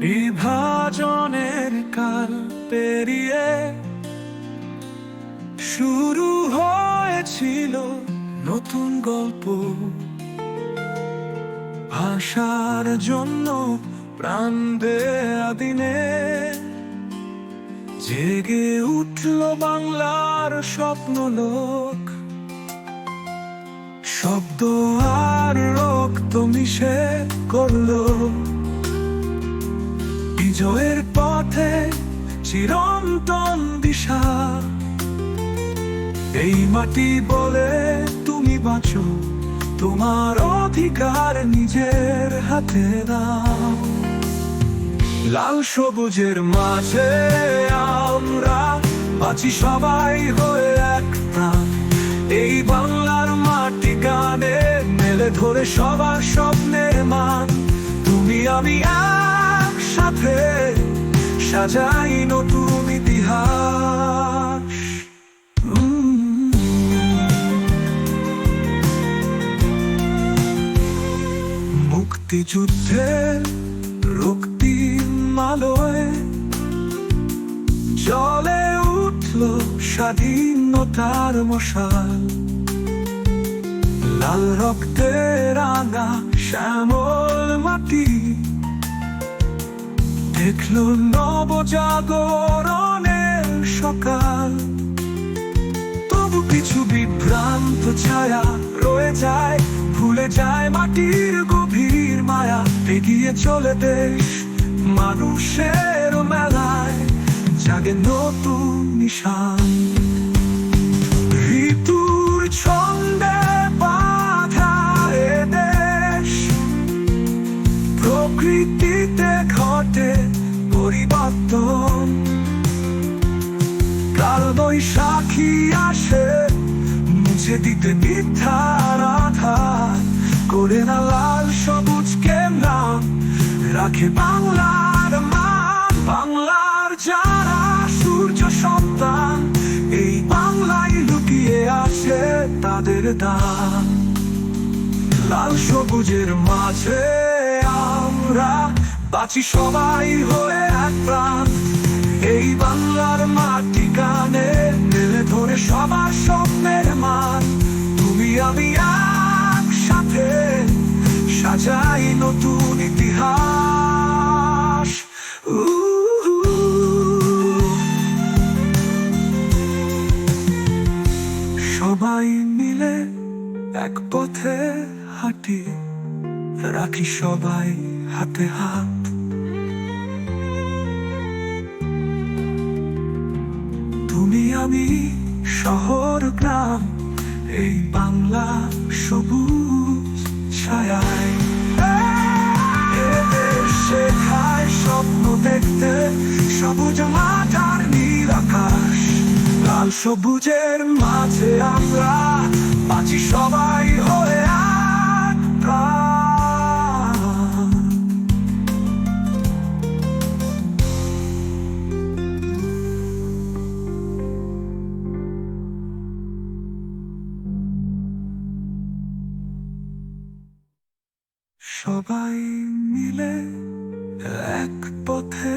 বিভাজনের কাল পেরিয়ে শুরু হয়েছিল নতুন গল্প। ভাষার জন্য প্রাণ দেয়া দিনে জেগে উঠল বাংলার স্বপ্ন লোক। শব্দ আর রক্ত মিশে করল। বিজয়ের পথে চিরন্তন দিশা। এই মাটি বলে তুমি বাঁচো, তোমার অধিকার নিজের হাতে দাও। লাল সবুজের মাঝে আমরা বাঁচি সবাই হয়ে এক প্রাণ। এই বাংলার মাটি গানে মেলে ধরে সবার স্বপ্নের মান। তুমি আমি একসাথে সাজাই নতুন ইতিহাস। মুক্তিযুদ্ধের রক্তিম আলোয় জলে উঠল স্বাধীনতার মশাল লাল রক্তে রাঙা শ্যামল মাটি দেখল নবজাগরণের সকাল। তবু কিছু বিভ্রান্ত ছায়া রয়ে যায়, ভুলে যায় মাটির গভীর মায়া। এগিয়ে চলে দেশ মানুষের মেলায়, জাগে নতুন নিশান। ঋতুর ছন্দে বাধা দেশ প্রকৃতিতে ঘটে পরিবর্তন কাল বৈশাখী আসে, মুছে দিতে মিথ্যার আধার। করে না লাল সবুজকে নাম রাখে বাংলার মান বাংলার যারা সূর্য সন্তান, এই বাংলায় লুকিয়ে আছে তাদের দান। লাল সবুজের মাঝে আমরা বাঁচি সবাই হয়ে এক প্রাণ। এই বাংলার মাটি গানে মেলে ধরে সবার স্বপ্নের মান। তুমি আমি একসাথে সাজাই নতুন ইতিহাস। সবাই মিলে এক পথে হাঁটি, রাখি সবাই হাতে হাত। আমি শহর গ্রাম, এই বাংলা সবুজ এদের শেখায় স্বপ্ন দেখতে, সবুজ মাঠ নীল আকাশ। লাল সবুজের মাঝে আমরা বাঁচি সবাই হয়ে সবাই মিলে এক পথে